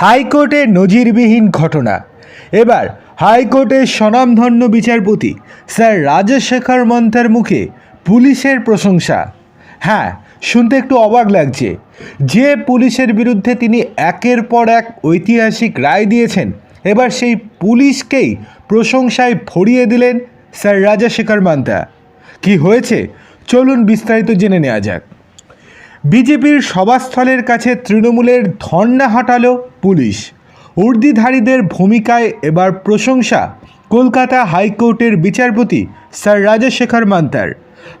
হাইকোর্টে নজিরবিহীন ঘটনা। এবার হাইকোর্টের স্বনামধন্য বিচারপতি স্যার রাজশেখর মন্তার মুখে পুলিশের প্রশংসা। হ্যাঁ শুনতে একটু অবাক লাগছে। যে পুলিশের বিরুদ্ধে তিনি একের পর এক ঐতিহাসিক রায় দিয়েছেন, এবার সেই পুলিশকেই প্রশংসায় ভরিয়ে দিলেন স্যার রাজশেখর মান্তা কি হয়েছে? চলুন বিস্তারিত জেনে নেওয়া যাক। বিজেপির সভাস্থলের কাছে তৃণমূলের ধর্ণা হটালো পুলিশ। উর্দিধারীদের ভূমিকায় এবার প্রশংসা কলকাতা হাইকোর্টের বিচারপতি স্যার রাজশেখর মান্তার।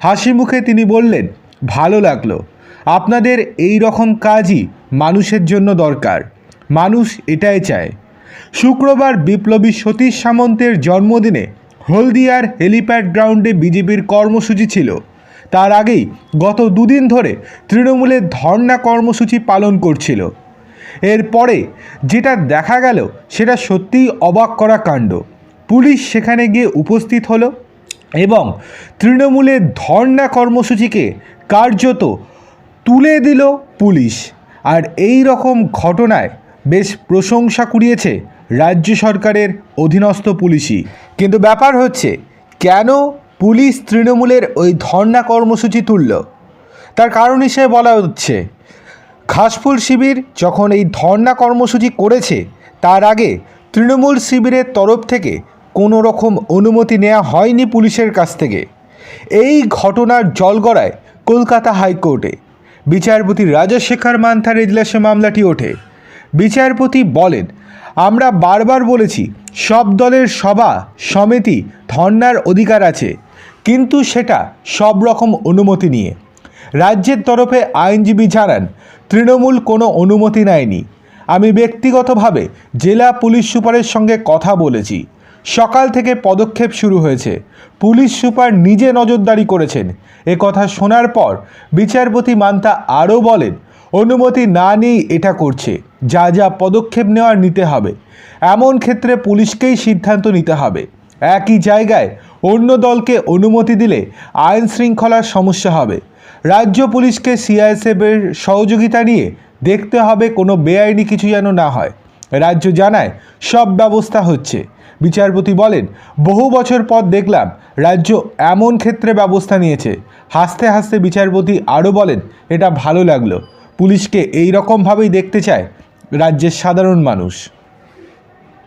হাসি মুখে তিনি বললেন, ভালো লাগল। আপনাদের এই রকম কাজই মানুষের জন্য দরকার। মানুষ এটাই চায়। শুক্রবার বিপ্লবী সতীশ সামন্তের জন্মদিনে হলদিয়ার হেলিপ্যাড গ্রাউন্ডে বিজেপির কর্মসূচি ছিল। তার আগেই গত দুদিন ধরে তৃণমূলের ধর্ণা কর্মসূচি পালন করছিল। এরপরে যেটা দেখা গেল, সেটা সত্যিই অবাক করা কাণ্ড। পুলিশ সেখানে গিয়ে উপস্থিত হলো এবং তৃণমূলের ধর্ণা কর্মসূচিকে কার্যত তুলে দিল পুলিশ। আর এই রকম ঘটনায় বেশ প্রশংসা কুড়িয়েছে রাজ্য সরকারের অধীনস্থ পুলিশই। কিন্তু ব্যাপার হচ্ছে, কেন পুলিশ তৃণমূলের ওই ধর্ণা কর্মসূচি তুলল। তার কারণ হিসেবে বলা হচ্ছে, ঘাসফুল শিবির যখন এই ধর্ণা কর্মসূচি করেছে, তার আগে তৃণমূল শিবিরের তরফ থেকে কোনো রকম অনুমতি নেওয়া হয়নি পুলিশের কাছ থেকে। এই ঘটনার জলগড়ায় কলকাতা হাইকোর্টে বিচারপতি রাজশেখর মান্থার এজলাসে মামলাটি ওঠে। বিচারপতি বলেন, আমরা বারবার বলেছি, সব দলের সভা সমিতি ধর্নার অধিকার আছে। কিন্তু সেটা সব রকম অনুমতি নিয়ে। রাজ্যের তরফে আইনজীবী জানান, তৃণমূল কোনো অনুমতি নেয়নি। আমি ব্যক্তিগতভাবে জেলা পুলিশ সুপারের সঙ্গে কথা বলেছি। সকাল থেকে পদক্ষেপ শুরু হয়েছে। পুলিশ সুপার নিজে নজরদারি করেছেন। এ কথা শোনার পর বিচারপতি মান্তা আরও বলেন, অনুমতি না নিয়েই এটা করছে। যা যা পদক্ষেপ নেওয়ার নিতে হবে। এমন ক্ষেত্রে পুলিশকেই সিদ্ধান্ত নিতে হবে। একই জায়গায় অন্য দলকে অনুমতি দিলে আইন শৃঙ্খলার সমস্যা হবে। রাজ্য পুলিশকে সিআইএসএফের সহযোগিতা নিয়ে দেখতে হবে কোনো বেআইনি কিছু যেন না হয়। রাজ্য জানায় সব ব্যবস্থা হচ্ছে। বিচারপতি বলেন, বহু বছর পর দেখলাম রাজ্য এমন ক্ষেত্রে ব্যবস্থা নিয়েছে। হাসতে হাসতে বিচারপতি আরও বলেন, এটা ভালো লাগল। পুলিশকে এই রকমভাবেই দেখতে চায় রাজ্যের সাধারণ মানুষ।